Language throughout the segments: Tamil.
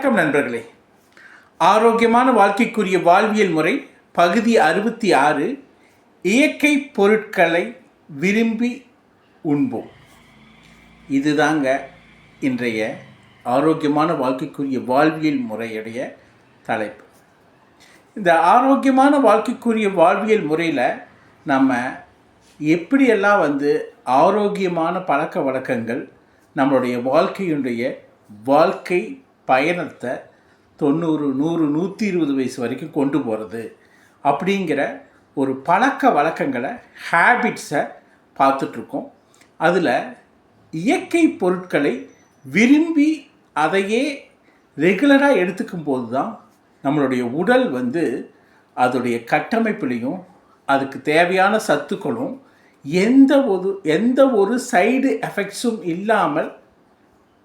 வணக்கம் நண்பர்களே. ஆரோக்கியமான வாழ்க்கைக்குரிய வாழ்வியல் முறை பகுதி அறுபத்தி ஆறு இயற்கை பொருட்களை விரும்பி உண்போம். இதுதாங்க இன்றைய ஆரோக்கியமான வாழ்க்கைக்குரிய வாழ்வியல் முறையுடைய தலைப்பு. இந்த ஆரோக்கியமான வாழ்க்கைக்குரிய வாழ்வியல் முறையில் நம்ம எப்படியெல்லாம் வந்து ஆரோக்கியமான பழக்க வழக்கங்கள் நம்மளுடைய வாழ்க்கையினுடைய வாழ்க்கை பயணத்தை தொண்ணூறு நூறு நூற்றி இருபது வயசு வரைக்கும் கொண்டு போகிறது அப்படிங்கிற ஒரு பழக்க வழக்கங்களை ஹேபிட்ஸை பார்த்துட்ருக்கோம். அதில் இயற்கை பொருட்களை விரும்பி அதையே ரெகுலராக எடுத்துக்கும் போது தான் நம்மளுடைய உடல் வந்து அதோடைய கட்டமைப்புலையும் அதுக்கு தேவையான சத்துக்களும் எந்த ஒரு எந்த ஒரு சைடு எஃபெக்ட்ஸும் இல்லாமல்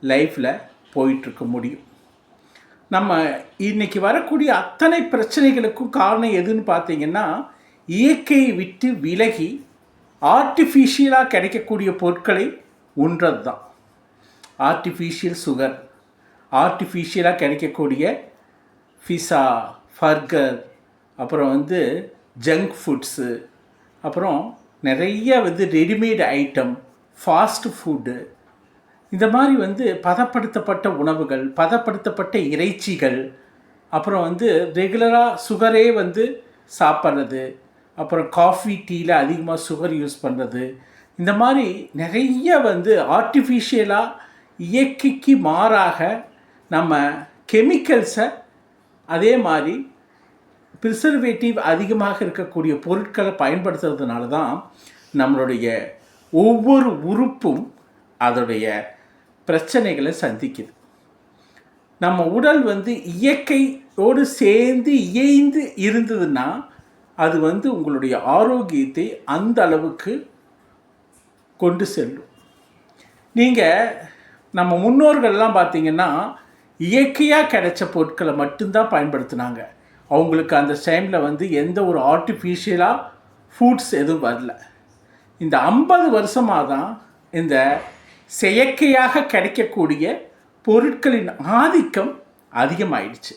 லைஃப்பில் போயிட்டுருக்க முடியும். நம்ம இன்னைக்கு வரக்கூடிய அத்தனை பிரச்சனைகளுக்கும் காரணம் எதுன்னு பார்த்தீங்கன்னா இயற்கையை விட்டு விலகி ஆர்டிஃபிஷியலாக கிடைக்கக்கூடிய பொருட்களை உண்றது தான் ஆர்டிஃபிஷியல் சுகர் ஆர்டிஃபிஷியலாக கிடைக்கக்கூடிய ஃபிசா ஃபர்கர் அப்புறம் வந்து ஜங்க் ஃபுட்ஸு அப்புறம் நிறைய வந்து ரெடிமேட் ஐட்டம் ஃபாஸ்ட் ஃபுட்டு இந்த மாதிரி வந்து பதப்படுத்தப்பட்ட உணவுகள் பதப்படுத்தப்பட்ட இறைச்சிகள் அப்புறம் வந்து ரெகுலராக சுகரே வந்து சாப்பிட்றது அப்புறம் காஃபி டீயில் அதிகமாக சுகர் யூஸ் பண்ணுறது இந்த மாதிரி நிறைய வந்து ஆர்டிஃபிஷியலாக இயற்கைக்கு மாறாக நம்ம கெமிக்கல்ஸை அதே மாதிரி ப்ரிசர்வேட்டிவ் அதிகமாக இருக்கக்கூடிய பொருட்களை பயன்படுத்துறதுனால தான் நம்மளுடைய ஒவ்வொரு உறுப்பும் அதோடைய பிரச்சனைகளை சந்திக்குது. நம்ம உடல் வந்து இயற்கையோடு சேர்ந்து இயைந்து இருந்ததுன்னா அது வந்து உங்களுடைய ஆரோக்கியத்தை அந்த அளவுக்கு கொண்டு செல்லும். நீங்கள் நம்ம முன்னோர்கள்லாம் பார்த்தீங்கன்னா இயற்கையாக கிடைச்ச பொருட்களை மட்டும்தான் பயன்படுத்தினாங்க. அவங்களுக்கு அந்த டைமில் வந்து எந்த ஒரு ஆர்டிஃபிஷியலாக ஃபுட்ஸ் எதுவும் வரல. இந்த ஐம்பது வருஷமாக தான் இந்த செயற்கையாக கிடைக்கக்கூடிய பொருட்களின் ஆதிக்கம் அதிகமாயிடுச்சு.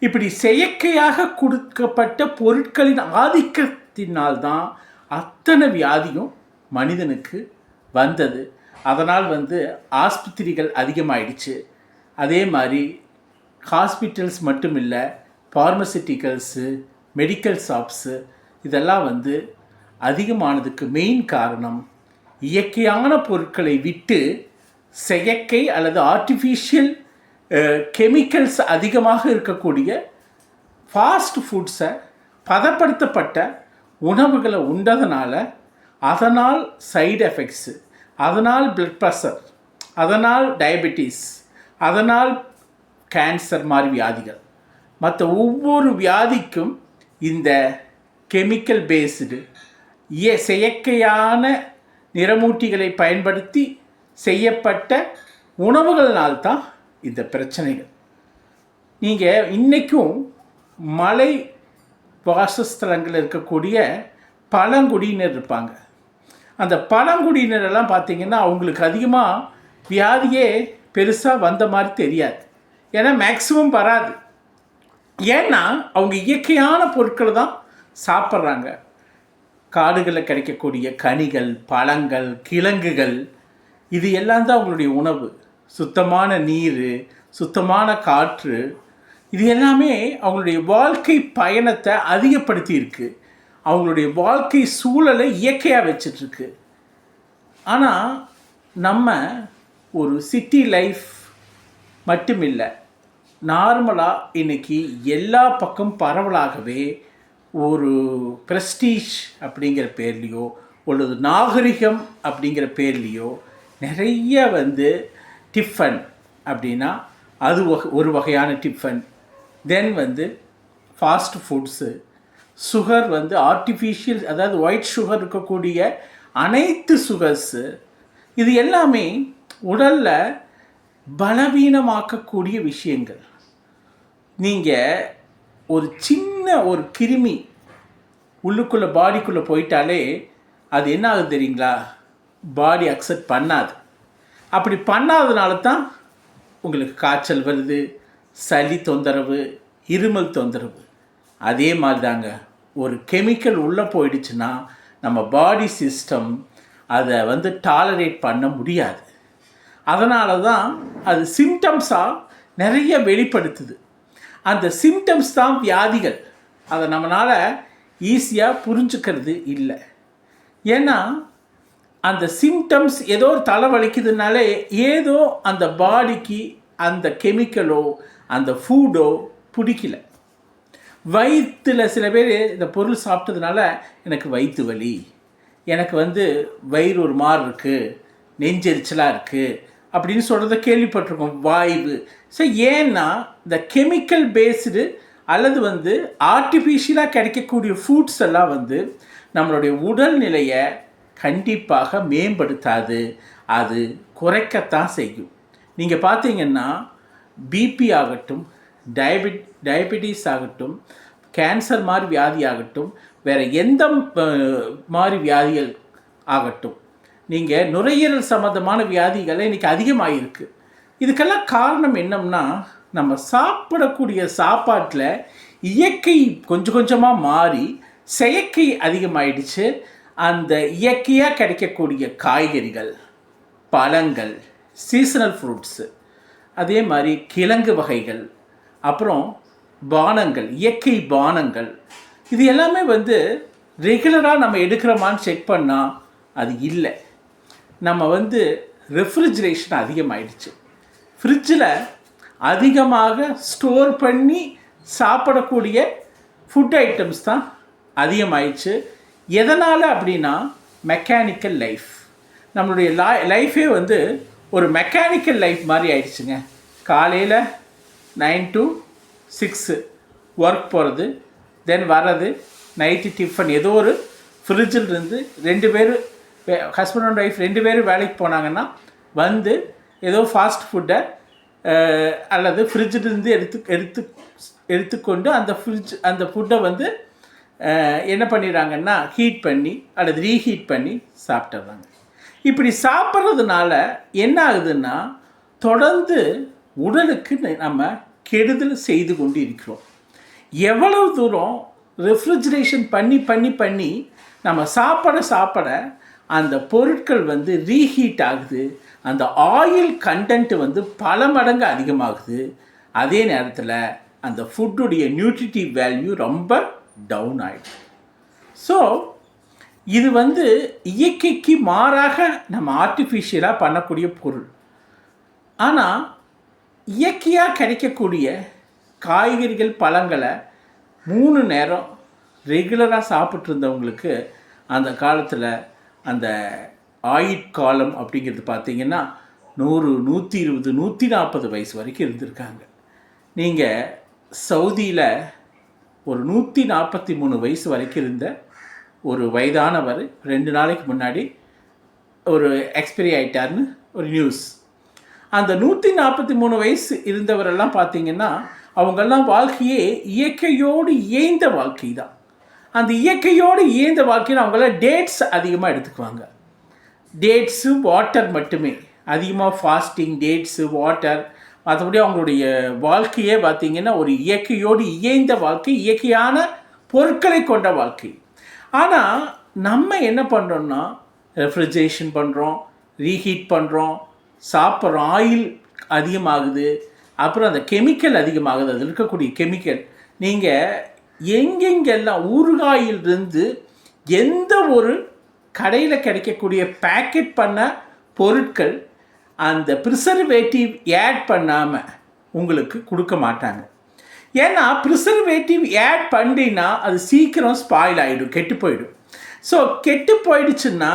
இப்படி செயற்கையாக கொடுக்கப்பட்ட பொருட்களின் ஆதிக்கத்தினால்தான் அத்தனை வியாதியும் மனிதனுக்கு வந்தது. அதனால் வந்து ஆஸ்பத்திரிகள் அதிகமாயிடுச்சு. அதே மாதிரி ஹாஸ்பிட்டல்ஸ் மட்டும் இல்லை ஃபார்மசிட்டிக்கல்ஸு மெடிக்கல் ஷாப்ஸு இதெல்லாம் வந்து அதிகமானதுக்கு மெயின் காரணம் இயற்கையான பொருட்களை விட்டு செயற்கை அல்லது ஆர்டிஃபிஷியல் கெமிக்கல்ஸ் அதிகமாக இருக்கக்கூடிய ஃபாஸ்ட் ஃபுட்ஸை பதப்படுத்தப்பட்ட உணவுகளை உண்டதுனால அதனால் சைடு எஃபெக்ட்ஸு அதனால் பிளட் ப்ரெஷர் அதனால் டயபெட்டிஸ் அதனால் கேன்சர் மாதிரி வியாதிகள். மற்ற ஒவ்வொரு வியாதிக்கும் இந்த கெமிக்கல் பேஸ்டு இய செயற்கையான நிறமூட்டிகளை பயன்படுத்தி செய்யப்பட்ட உணவுகள்னால்தான் இந்த பிரச்சனைகள். நீங்கள் இன்றைக்கும் மலை வாசஸ்தலங்களில் இருக்கக்கூடிய பழங்குடியினர் இருப்பாங்க. அந்த பழங்குடியினரெல்லாம் பார்த்தீங்கன்னா அவங்களுக்கு அதிகமாக வியாதியே பெருசாக வந்த மாதிரி தெரியாது. ஏன்னா மேக்ஸிமம் வராது. ஏன்னா அவங்க இயற்கையான பொருட்களை தான் சாப்பிட்றாங்க. காடுகளில் கிடைக்கக்கூடிய கனிகள் பழங்கள் கிழங்குகள் இது எல்லாம் தான் அவங்களுடைய உணவு. சுத்தமான நீர் சுத்தமான காற்று இது எல்லாமே அவங்களுடைய வாழ்க்கை பயணத்தை அதிகப்படுத்தி இருக்கு அவங்களுடைய வாழ்க்கை சூழலை இயற்கையாக வச்சிட்ருக்கு. ஆனால் நம்ம ஒரு சிட்டி லைஃப் மட்டும் இல்லை நார்மலாக இன்னைக்கு எல்லா பக்கம் பரவலாகவே ஒரு ப்ரெஸ்டீஜ் அப்படிங்கிற பேர்லேயோ அல்லது நாகரிகம் அப்படிங்கிற பேர்லேயோ நிறைய வந்து டிஃபன் அப்படின்னா அது ஒரு வகையான டிஃபன் தென் வந்து ஃபாஸ்ட் ஃபுட்ஸு சுகர் வந்து ஆர்டிஃபிஷியல் அதாவது ஒயிட் சுகர் இருக்கக்கூடிய அனைத்து சுகர்ஸு இது எல்லாமே உடலில் பலவீனமாக்கக்கூடிய விஷயங்கள். நீங்கள் ஒரு சின்ன ஒரு கிருமி உள்ளுக்குள்ளே பாடிக்குள்ளே போயிட்டாலே அது என்ன ஆகுது தெரியுங்களா? பாடி அக்செப்ட் பண்ணாது. அப்படி பண்ணாததுனால தான் உங்களுக்கு காய்ச்சல் வருது சளி தொந்தரவு இருமல் தொந்தரவு. அதே மாதிரி தாங்க ஒரு கெமிக்கல் உள்ளே போயிடுச்சுன்னா நம்ம பாடி சிஸ்டம் அதை வந்து டாலரேட் பண்ண முடியாது. அதனால தான் அது சிம்டம்ஸாக நிறைய வெளிப்படுத்துது. அந்த சிம்டம்ஸ் தான் வியாதிகள். அதை நம்மளால் ஈஸியாக புரிஞ்சுக்கிறது இல்லை. ஏன்னா அந்த சிம்டம்ஸ் ஏதோ ஒரு தலை வலிக்குதுனாலே ஏதோ அந்த பாடிக்கு அந்த கெமிக்கலோ அந்த ஃபுட்டோ பிடிக்கல. வயிற்றில் சில பேர் இந்த பொருள் சாப்பிட்டதுனால எனக்கு வயிற்று வலி எனக்கு வந்து வயிறு ஒரு மாதிரி இருக்குது நெஞ்செரிச்சலாக இருக்குது அப்படின்னு சொல்கிறத கேள்விப்பட்டிருக்கோம். வாய்வு. ஸோ ஏன்னா இந்த கெமிக்கல் பேஸ்டு அல்லது வந்து ஆர்டிஃபிஷியலாக கிடைக்கக்கூடிய ஃபுட்ஸ் எல்லாம் வந்து நம்மளுடைய உடல்நிலையை கண்டிப்பாக மேம்படுத்தாது. அது குறைக்கத்தான் செய்யும். நீங்கள் பார்த்தீங்கன்னா பிபி ஆகட்டும் டயபெட் டயபெட்டிஸ் ஆகட்டும் கேன்சர் மாதிரி வியாதி ஆகட்டும் வேறு எந்த மாதிரி வியாதிகள் ஆகட்டும் நீங்கள் நுரையீரல் சம்மந்தமான வியாதிகள் இன்றைக்கி அதிகமாகிருக்கு இதுக்கெல்லாம் காரணம் என்னம்னா நம்ம சாப்பிடக்கூடிய சாப்பாட்டில் இயற்கை கொஞ்சம் கொஞ்சமாக மாறி செயற்கை அதிகமாயிடுச்சு. அந்த இயற்கையாக கிடைக்கக்கூடிய காய்கறிகள் பழங்கள் சீசனல் ஃப்ரூட்ஸு அதே மாதிரி கிழங்கு வகைகள் அப்புறம் பானங்கள் இயற்கை பானங்கள் இது எல்லாமே வந்து ரெகுலராக நம்ம எடுக்கிறோமான்னு செக் பண்ணால் அது இல்லை. நம்ம வந்து ரெஃப்ரிஜரேஷன் அதிகமாகிடுச்சு ஃப்ரிட்ஜில் அதிகமாக ஸ்டோர் பண்ணி சாப்பிடக்கூடிய ஃபுட் ஐட்டம்ஸ் தான் அதிகமாயிடுச்சு. எதனால் அப்படின்னா மெக்கானிக்கல் லைஃப் நம்மளுடைய லா லைஃபே வந்து ஒரு மெக்கானிக்கல் லைஃப் மாதிரி ஆயிடுச்சுங்க. காலையில் நைன் டு சிக்ஸு ஒர்க் போகிறது தென் வர்றது நைட்டு டிஃபன் ஏதோ ஒரு ஃப்ரிட்ஜில் இருந்து ரெண்டு பேர் ஹஸ்பண்ட் அண்ட் ஒய்ஃப் ரெண்டு பேரும் வேலைக்கு போனாங்கன்னா வந்து ஏதோ ஃபாஸ்ட் ஃபுட்டை அல்லது ஃப்ரிட்ஜிலிருந்து எடுத்து எடுத்து எடுத்துக்கொண்டு அந்த ஃப்ரிட்ஜ் அந்த ஃபுட்டை வந்து என்ன பண்ணிடுறாங்கன்னா ஹீட் பண்ணி அல்லது ரீஹீட் பண்ணி சாப்பிட்டுறாங்க இப்படி சாப்பிட்றதுனால என்ன ஆகுதுன்னா தொடர்ந்து உடலுக்கு நம்ம கெடுதல் செய்து கொண்டு இருக்கிறோம் எவ்வளவு தூரம் ரெஃப்ரிஜரேஷன் பண்ணி பண்ணி பண்ணி நம்ம சாப்பிட சாப்பிட அந்த பொருட்கள் வந்து ரீஹீட் ஆகுது. அந்த ஆயில் கண்டென்ட் வந்து பல மடங்கு அதிகமாகுது. அதே நேரத்தில் அந்த ஃபுட்டுடைய நியூட்ரிட்டிவ் வேல்யூ ரொம்ப டவுன் ஆகிடுது ஸோ இது வந்து இயற்கைக்கு மாறாக நம்ம ஆர்டிஃபிஷியலாக பண்ணக்கூடிய பொருள். ஆனால் இயற்கையாக கிடைக்கக்கூடிய காய்கறிகள் பழங்களை மூணு நேரம் ரெகுலராக சாப்பிட்ருந்தவங்களுக்கு அந்த காலத்தில் அந்த ஆயுட்காலம் அப்படிங்கிறது பார்த்தீங்கன்னா நூறு நூற்றி இருபது நூற்றி நாற்பது வயசு வரைக்கும் இருந்திருக்காங்க. நீங்கள் சவுதியில் ஒரு நூற்றி நாற்பத்தி மூணு வயசு வரைக்கும் இருந்த ஒரு வயதானவர் ரெண்டு நாளைக்கு முன்னாடி ஒரு எக்ஸ்பைரி ஆகிட்டார்னு ஒரு நியூஸ் அந்த நூற்றி நாற்பத்தி மூணு வயசு இருந்தவரெல்லாம் பார்த்தீங்கன்னா அவங்கெல்லாம் வாழ்க்கையே இயற்கையோடு இயைந்த வாழ்க்கை தான் அந்த இயற்கையோடு இயந்த வாழ்க்கையில் அவங்கள டேட்ஸ் அதிகமாக எடுத்துக்குவாங்க. டேட்ஸு வாட்டர் மட்டுமே. அதிகமாக ஃபாஸ்டிங் டேட்ஸு வாட்டர் மற்றபடி அவங்களுடைய வாழ்க்கையே பார்த்தீங்கன்னா ஒரு இயற்கையோடு இயைந்த வாழ்க்கை இயற்கையான பொருட்களை கொண்ட வாழ்க்கை. ஆனால் நம்ம என்ன பண்ணுறோம்னா ரெஃப்ரிஜரேஷன் பண்ணுறோம் ரீஹீட் பண்ணுறோம் சாப்பிட்றோம் ஆயில் அதிகமாகுது அப்புறம் அந்த கெமிக்கல் அதிகமாகுது அதில் இருக்கக்கூடிய கெமிக்கல் நீங்கள் எங்கெங்கெல்லாம் ஊறுகாயிலிருந்து எந்த ஒரு கடையில் கிடைக்கக்கூடிய பேக்கெட் பண்ண பொருட்கள் அந்த ப்ரிசர்வேட்டிவ் ஆட் பண்ணாமல் உங்களுக்கு கொடுக்க மாட்டாங்க. ஏன்னா ப்ரிசர்வேட்டிவ் ஆட் பண்ணினா அது சீக்கிரம் ஸ்பாயில் ஆகிடும் கெட்டு போயிடும். ஸோ கெட்டு போயிடுச்சுன்னா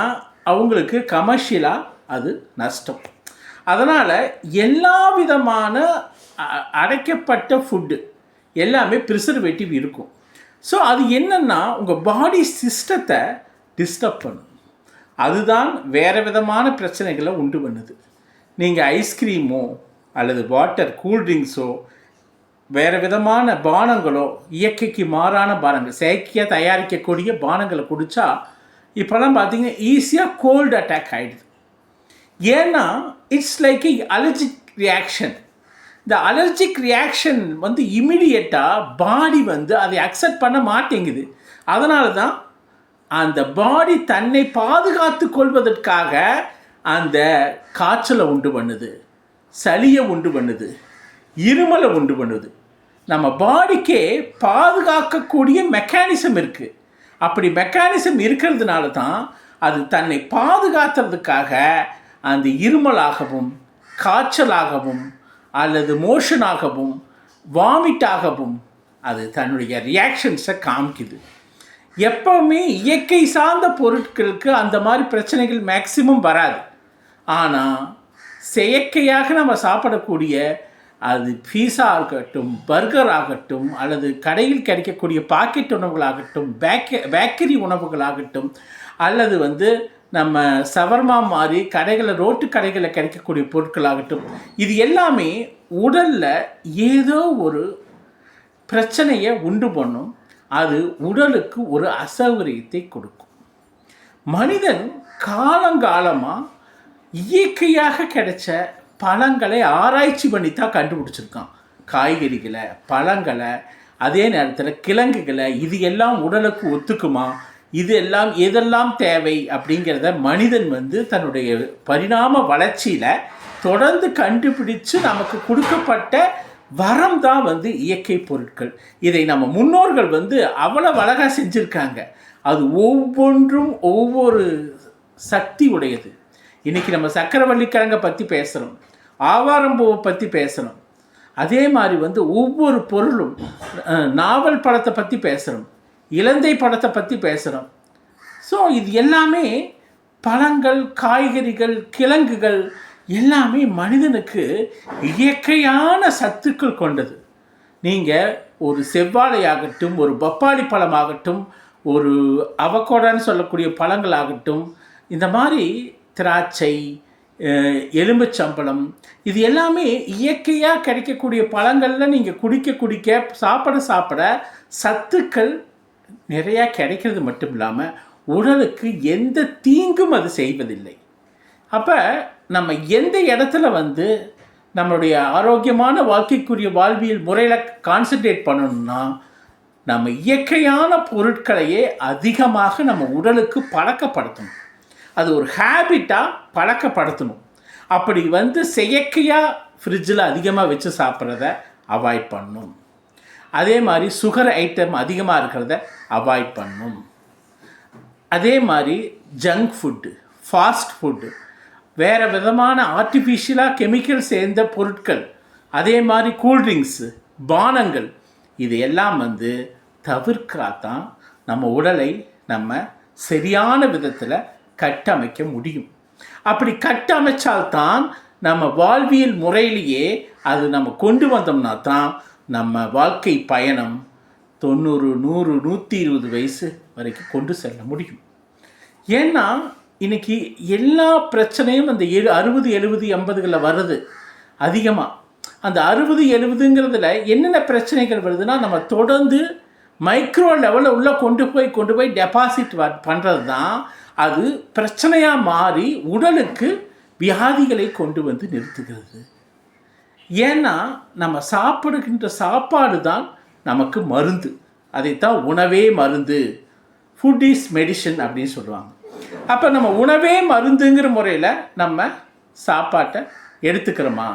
அவங்களுக்கு கமர்ஷியலாக அது நஷ்டம். அதனால் எல்லா விதமான அடைக்கப்பட்ட ஃபுட்டு எல்லாமே ப்ரிசர்வேட்டிவ் இருக்கும். ஸோ அது என்னென்னா உங்கள் பாடி சிஸ்டத்தை டிஸ்டர்ப் பண்ணும். அதுதான் வேறு விதமான பிரச்சனைகளை உண்டு பண்ணுது. நீங்கள் ஐஸ்கிரீமோ அல்லது வாட்டர் கூல்ட்ரிங்க்ஸோ வேறு விதமான பானங்களோ இயற்கைக்கு மாறான பானங்கள் செயற்கையாக தயாரிக்கக்கூடிய பானங்களை குடித்தா இப்போல்லாம் பார்த்தீங்கன்னா ஈஸியாக கோல்டு அட்டாக் ஆகிடுது ஏன்னா it's like a allergic reaction இந்த அலர்ஜிக் ரியாக்ஷன் வந்து இமிடியட்டாக பாடி வந்து அதை அக்செப்ட் பண்ண மாட்டேங்குது. அதனால தான் அந்த பாடி தன்னை பாதுகாத்து கொள்வதற்காக அந்த காய்ச்சலை உண்டு பண்ணுது சளியை உண்டு பண்ணுது இருமலை உண்டு பண்ணுது. நம்ம பாடிக்கே பாதுகாக்கக்கூடிய மெக்கானிசம் இருக்குது அப்படி மெக்கானிசம் இருக்கிறதுனால தான் அது தன்னை பாதுகாத்துறதுக்காக அந்த இருமலாகவும் காய்ச்சலாகவும் அல்லது மோஷனாகவும் வாமிட்டாகவும் அது தன்னுடைய ரியாக்ஷன்ஸை காமிக்குது. எப்பவுமே இயற்கை சார்ந்த பொருட்களுக்கு அந்த மாதிரி பிரச்சனைகள் மேக்சிமம் வராது. ஆனால் செயற்கையாக நம்ம சாப்பிடக்கூடிய அது பீஸா ஆகட்டும் பர்கர் ஆகட்டும் அல்லது கடையில் கிடைக்கக்கூடிய பாக்கெட் உணவுகளாகட்டும் பேக்க பேக்கரி உணவுகளாகட்டும் அல்லது வந்து நம்ம சவர்மா மாதிரி கடைகளில் ரோட்டு கடைகளில் கிடைக்கக்கூடிய பொருட்களாகட்டும் இது எல்லாமே உடலில் ஏதோ ஒரு பிரச்சனையை உண்டு பண்ணும். அது உடலுக்கு ஒரு அசௌகரியத்தை கொடுக்கும். மனிதன் காலங்காலமாக இயற்கையாக கிடைச்ச பழங்களை ஆராய்ச்சி பண்ணி தான் கண்டுபிடிச்சிருக்கான். காய்கறிகளை பழங்களை அதே நேரத்தில் கிழங்குகளை இது எல்லாம் உடலுக்கு ஒத்துக்குமா? இது எல்லாம் எதெல்லாம் தேவை அப்படிங்கிறத மனிதன் வந்து தன்னுடைய பரிணாம வளர்ச்சியில் தொடர்ந்து கண்டுபிடிச்சு நமக்கு கொடுக்கப்பட்ட வரம் தான் வந்து இயற்கை பொருட்கள். இதை நம்ம முன்னோர்கள் வந்து அவ்வளோ அழகாக செஞ்சுருக்காங்க. அது ஒவ்வொன்றும் ஒவ்வொரு சக்தி உடையது. இன்றைக்கி நம்ம சக்கரவள்ளிக்கிழங்கை பற்றி பேசுகிறோம் ஆவாரம்பூவை பற்றி பேசணும் அதே மாதிரி வந்து ஒவ்வொரு பொருளும் நாவல் பழத்தை பற்றி பேசுகிறோம் இலந்தை பழத்தை பற்றி பேசுகிறோம் ஸோ இது எல்லாமே பழங்கள் காய்கறிகள் கிழங்குகள் எல்லாமே மனிதனுக்கு இயற்கையான சத்துக்கள் கொண்டது. நீங்கள் ஒரு செவ்வாழையாகட்டும் ஒரு பப்பாளி பழமாகட்டும் ஒரு அவக்கோடான்னு சொல்லக்கூடிய பழங்களாகட்டும் இந்த மாதிரி திராட்சை எலும்புச்சம்பளம் எலும்புச்சம்பழம் இது எல்லாமே இயற்கையாக கிடைக்கக்கூடிய பழங்களில் நீங்கள் குடிக்க குடிக்க சாப்பிட சாப்பிட சத்துக்கள் நிறையா கிடைக்கிறது மட்டும் இல்லாமல் உடலுக்கு எந்த தீங்கும் அது செய்வதில்லை. அப்போ நம்ம எந்த இடத்துல வந்து நம்மளுடைய ஆரோக்கியமான வாழ்க்கைக்குரிய வாழ்வியல் முறையில் கான்சென்ட்ரேட் பண்ணணும்னா நம்ம இயற்கையான பொருட்களையே அதிகமாக நம்ம உடலுக்கு பழக்கப்படுத்தணும். அது ஒரு ஹேபிட்டாக பழக்கப்படுத்தணும். அப்படி வந்து செயற்கையாக ஃப்ரிட்ஜில் அதிகமாக வச்சு சாப்பிட்றத அவாய்ட் பண்ணணும். அதே மாதிரி சுகர் ஐட்டம் அதிகமாக இருக்கிறத அவாய்ட் பண்ணும். அதே மாதிரி ஜங்க் ஃபுட்டு ஃபாஸ்ட் ஃபுட்டு வேறு விதமான ஆர்டிஃபிஷியலாக கெமிக்கல் சேர்ந்த பொருட்கள் அதே மாதிரி கூல்ட்ரிங்க்ஸு பானங்கள் இது எல்லாம் வந்து தவிர்க்காதான் நம்ம உடலை நம்ம சரியான விதத்தில் கட்டமைக்க முடியும். அப்படி கட்டமைச்சால்தான் நம்ம வாழ்வியல் முறையிலேயே அது நம்ம கொண்டு வந்தோம்னா தான் நம்ம வாழ்க்கை பயணம் தொண்ணூறு நூறு நூற்றி இருபது வயசு வரைக்கும் கொண்டு செல்ல முடியும். ஏன்னா இன்னைக்கு எல்லா பிரச்சனையும் அந்த ஏழு அறுபது எழுபது எண்பதுகளில் வருது அதிகமாக அந்த அறுபது எழுபதுங்கிறதுல என்னென்ன பிரச்சனைகள் வருதுன்னா நம்ம தொடர்ந்து மைக்ரோ லெவலில் உள்ளே கொண்டு போய் கொண்டு போய் டெபாசிட் பண்ணுறது தான் அது பிரச்சனையாக மாறி உடலுக்கு வியாதிகளை கொண்டு வந்து நிறுத்துகிறது. ஏன்னா நம்ம சாப்பிடுகின்ற சாப்பாடு தான் நமக்கு மருந்து. அதைத்தான் உணவே மருந்து. ஃபுட் இஸ் மெடிசன் அப்படின்னு சொல்லுவாங்க. அப்போ நம்ம உணவே மருந்துங்கிற முறையில் நம்ம சாப்பாட்டை எடுத்துக்கிறோமா?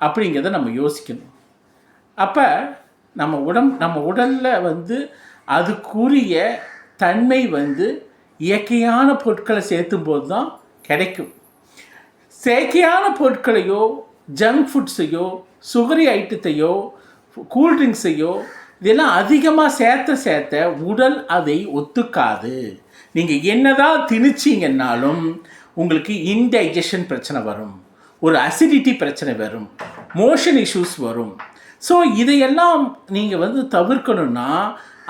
அப்படிங்கிறத நம்ம யோசிக்கணும். அப்போ நம்ம உடம் நம்ம உடலில் வந்து அதுக்குரிய தன்மை வந்து இயற்கையான பொருட்களை சேர்த்தும் போது தான் கிடைக்கும். செயற்கையான பொருட்களையோ ஜங்க் ஃபுட்ஸையோ சுகரி ஐட்டத்தையோ கூல்ட்ரிங்க்ஸையோ இதெல்லாம் அதிகமாக சேர்த்த சேர்த்த உடல் அதை ஒத்துக்காது. நீங்கள் என்னதான் திணிச்சிங்கன்னாலும் உங்களுக்கு இன்டைஜஷன் பிரச்சனை வரும். ஒரு அசிடிட்டி பிரச்சனை வரும். மோஷன் இஷ்யூஸ் வரும். ஸோ இதையெல்லாம் நீங்கள் வந்து தவிர்க்கணும்னா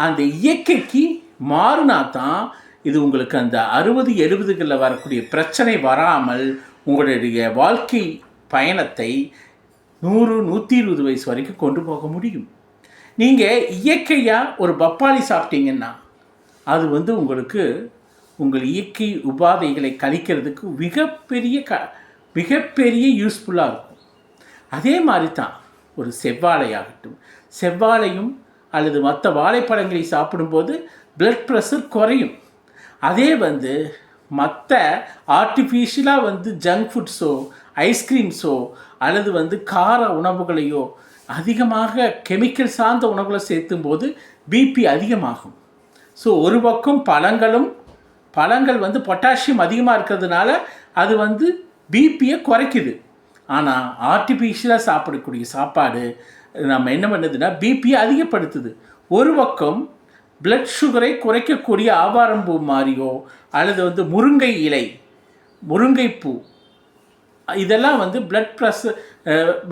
அந்த இயற்கைக்கு மாறினா தான் இது உங்களுக்கு அந்த அறுபது எழுபதுகளில் வரக்கூடிய பிரச்சனை வராமல் உங்களுடைய வாழ்க்கை பயணத்தை நூறு நூற்றி இருபது வயசு வரைக்கும் கொண்டு போக முடியும். நீங்கள் இயற்கையாக ஒரு பப்பாளி சாப்பிட்டீங்கன்னா அது வந்து உங்களுக்கு உங்கள் இயற்கை உபாதைகளை கழிக்கிறதுக்கு மிகப்பெரிய க மிகப்பெரிய யூஸ்ஃபுல்லாக இருக்கும். அதே மாதிரி தான் ஒரு செவ்வாழையாகட்டும். செவ்வாழையும் அல்லது மற்ற வாழைப்பழங்களை சாப்பிடும்போது பிளட் ப்ரெஷர் குறையும். அதே வந்து மற்ற ஆர்டிஃபிஷியலாக வந்து ஜங்க் ஃபுட்ஸோ ஐஸ்கிரீம்ஸோ அல்லது வந்து கார உணவுகளையோ அதிகமாக கெமிக்கல் சார்ந்த உணவுகளை சேர்த்தும் போது பிபி அதிகமாகும். ஸோ ஒரு பக்கம் பழங்களும் பழங்கள் வந்து பொட்டாசியம் அதிகமாக இருக்கிறதுனால அது வந்து பிபியை குறைக்குது. ஆனால் ஆர்டிஃபிஷியலாக சாப்பிடக்கூடிய சாப்பாடு நம்ம என்ன பண்ணுதுன்னா பிபியை அதிகப்படுத்துது. ஒரு பக்கம் பிளட் சுகரை குறைக்கக்கூடிய ஆவாரம்பூ மாதிரியோ அல்லது வந்து முருங்கை இலை முருங்கைப்பூ இதெல்லாம் வந்து பிளட் ப்ரெஷர்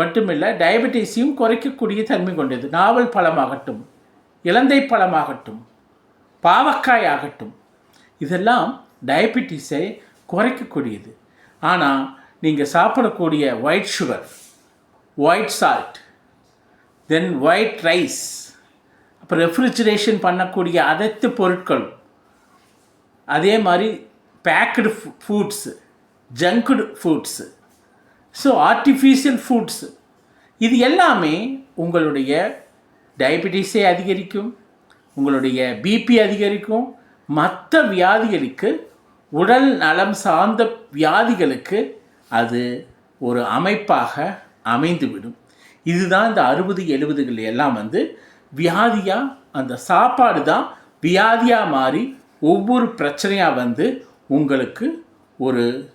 மட்டுமில்லை டயபெட்டிஸையும் குறைக்கக்கூடிய தன்மை கொண்டது. நாவல் பழமாகட்டும் இலந்தை பழமாகட்டும் பாவக்காய் ஆகட்டும் இதெல்லாம் டயபெட்டிஸை குறைக்கக்கூடியது. ஆனால் நீங்கள் சாப்பிடக்கூடிய white sugar white salt then white rice அப்புறம் ரெஃப்ரிஜரேஷன் பண்ணக்கூடிய அனைத்து பொருட்களும் அதே மாதிரி packed foods junked foods so artificial foods இது எல்லாமே உங்களுடைய டயபெட்டிஸை அதிகரிக்கும் உங்களுடைய பிபி அதிகரிக்கும் மற்ற வியாதிகளுக்கு உடல் நலம் சார்ந்த வியாதிகளுக்கு அது ஒரு அமைப்பாக அமைந்துவிடும். இதுதான் இந்த அறுபது எழுபதுகள் எல்லாம் வந்து வியாதியாக அந்த சாப்பாடு தான் வியாதியாக மாறி ஒவ்வொரு பிரச்சனையாக வந்து உங்களுக்கு ஒரு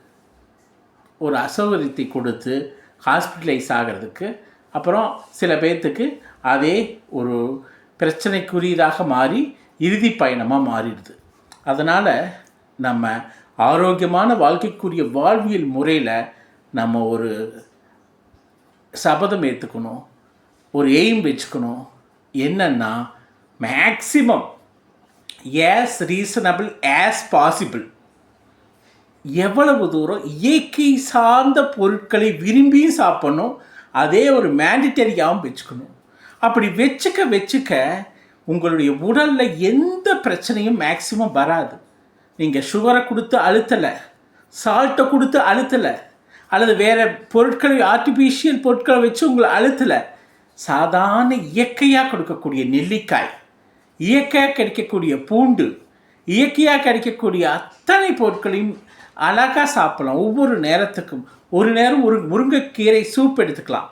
ஒரு அசௌகரியத்தை கொடுத்து ஹாஸ்பிட்டலைஸ் ஆகிறதுக்கு அப்புறம் சில பேர்த்துக்கு அதே ஒரு பிரச்சனைக்குரியதாக மாறி இறுதி பயணமாக மாறிடுது. அதனால் நம்ம ஆரோக்கியமான வாழ்க்கைக்குரிய வாழ்வியல் முறையில் நம்ம ஒரு சபதம் ஏற்றுக்கணும் ஒரு எய்ம் வச்சுக்கணும் என்னென்னா maximum as reasonable as possible எவ்வளவு தூரம் இயற்கை சார்ந்த பொருட்களை விரும்பியும் சாப்பிடணும் அதே ஒரு மேண்டிட்டரியாகவும் வச்சுக்கணும். அப்படி வச்சுக்க வச்சுக்க உங்களுடைய உடலில் எந்த பிரச்சனையும் மேக்சிமம் வராது. நீங்கள் சுகரை கொடுத்து அழுத்தலை சால்ட்டை கொடுத்து அழுத்தலை அல்லது வேறு பொருட்களை ஆர்டிஃபிஷியல் பொருட்களை வச்சு உங்களை அழுத்தலை சாதாரண இயற்கையாக கொடுக்கக்கூடிய நெல்லிக்காய் இயற்கையாக கிடைக்கக்கூடிய பூண்டு இயற்கையாக கிடைக்கக்கூடிய அத்தனை பொருட்களையும் அழகாக சாப்பிடலாம். ஒவ்வொரு நேரத்துக்கும் ஒரு நேரம் ஒரு முருங்கைக்கீரை சூப் எடுத்துக்கலாம்.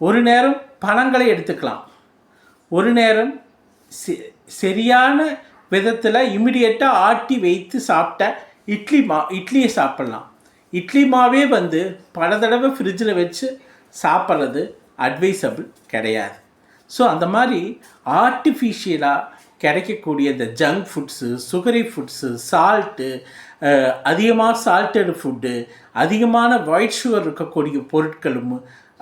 ஒரு நேரம் பழங்களை எடுத்துக்கலாம். ஒரு நேரம் சரியான விதத்தில் இமிடியேட்டாக ஆட்டி வைத்து சாப்பிட்ட இட்லி மா இட்லியை சாப்பிட்லாம். இட்லி மாவே வந்து பல தடவை ஃப்ரிட்ஜில் வச்சு சாப்பிட்றது அட்வைசபிள் கிடையாது. ஸோ அந்த மாதிரி ஆர்டிஃபிஷியலாக கிடைக்கக்கூடிய இந்த junk foods sugary foods salt அதிகமாக சால்ட்டடு ஃபுட்டு அதிகமான ஒயிட் சுகர் இருக்கக்கூடிய பொருட்களும்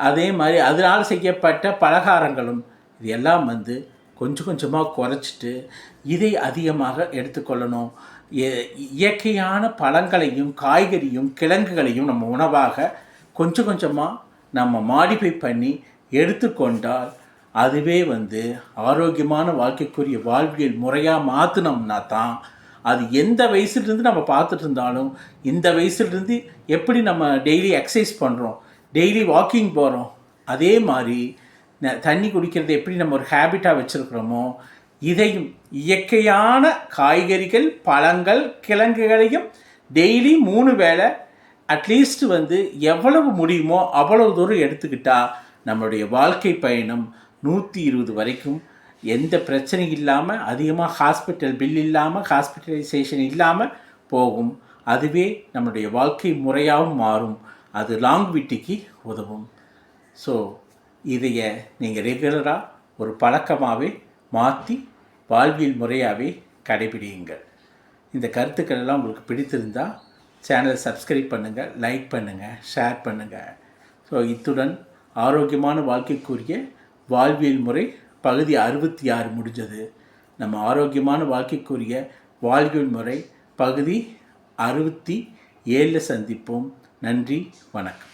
அதே மாதிரி அதனால் செய்யப்பட்ட பலகாரங்களும் இது எல்லாம் வந்து கொஞ்சம் கொஞ்சமாக குறைச்சிட்டு இதை அதிகமாக எடுத்துக்கொள்ளணும். இயற்கையான பழங்களையும் காய்கறியும் கிழங்குகளையும் நம்ம உணவாக கொஞ்சம் கொஞ்சமாக நம்ம மாடிஃபை பண்ணி எடுத்துக்கொண்டால் அதுவே வந்து ஆரோக்கியமான வாழ்க்கைக்குரிய வாழ்வியல் முறையாக மாற்றினோம்னா தான் அது எந்த வயசுலேருந்து நம்ம பார்த்துட்டு இருந்தாலும் இந்த வயசுலேருந்து எப்படி நம்ம டெய்லி எக்ஸசைஸ் பண்ணுறோம் டெய்லி வாக்கிங் போகிறோம் அதே மாதிரி தண்ணி குடிக்கிறது எப்படி நம்ம ஒரு ஹேபிட்டாக வச்சுருக்கிறோமோ இதையும் இயற்கையான காய்கறிகள் பழங்கள் கிழங்குகளையும் டெய்லி மூணு வேளை அட்லீஸ்ட் வந்து எவ்வளவு முடியுமோ அவ்வளவு தூரம் எடுத்துக்கிட்டால் நம்மளுடைய வாழ்க்கை பயணம் நூற்றி இருபது வரைக்கும் எந்த பிரச்சனையும் இல்லாமல் அதிகமாக ஹாஸ்பிட்டல் பில் இல்லாமல் ஹாஸ்பிட்டலைசேஷன் இல்லாமல் போகும். அதுவே நம்மளுடைய வாழ்க்கை முறையாகவும் மாறும். அது லாங் விட்டிக்கு உதவும். ஸோ இதைய நீங்கள் ரெகுலராக ஒரு பழக்கமாகவே மாற்றி வாழ்வியல் முறையாகவே கடைபிடியுங்கள். இந்த கருத்துக்கள் எல்லாம் உங்களுக்கு பிடித்திருந்தால் சேனலை சப்ஸ்கிரைப் பண்ணுங்கள் லைக் பண்ணுங்கள் ஷேர் பண்ணுங்கள் ஸோ இத்துடன் ஆரோக்கியமான வாழ்க்கைக்குரிய வாழ்வியல் முறை பகுதி அறுபத்தி ஆறு முடிஞ்சது. நம்ம ஆரோக்கியமான வாழ்க்கைக்குரிய வாழ்வியல் முறை பகுதி அறுபத்தி ஏழில் சந்திப்போம். நன்றி வணக்கம்.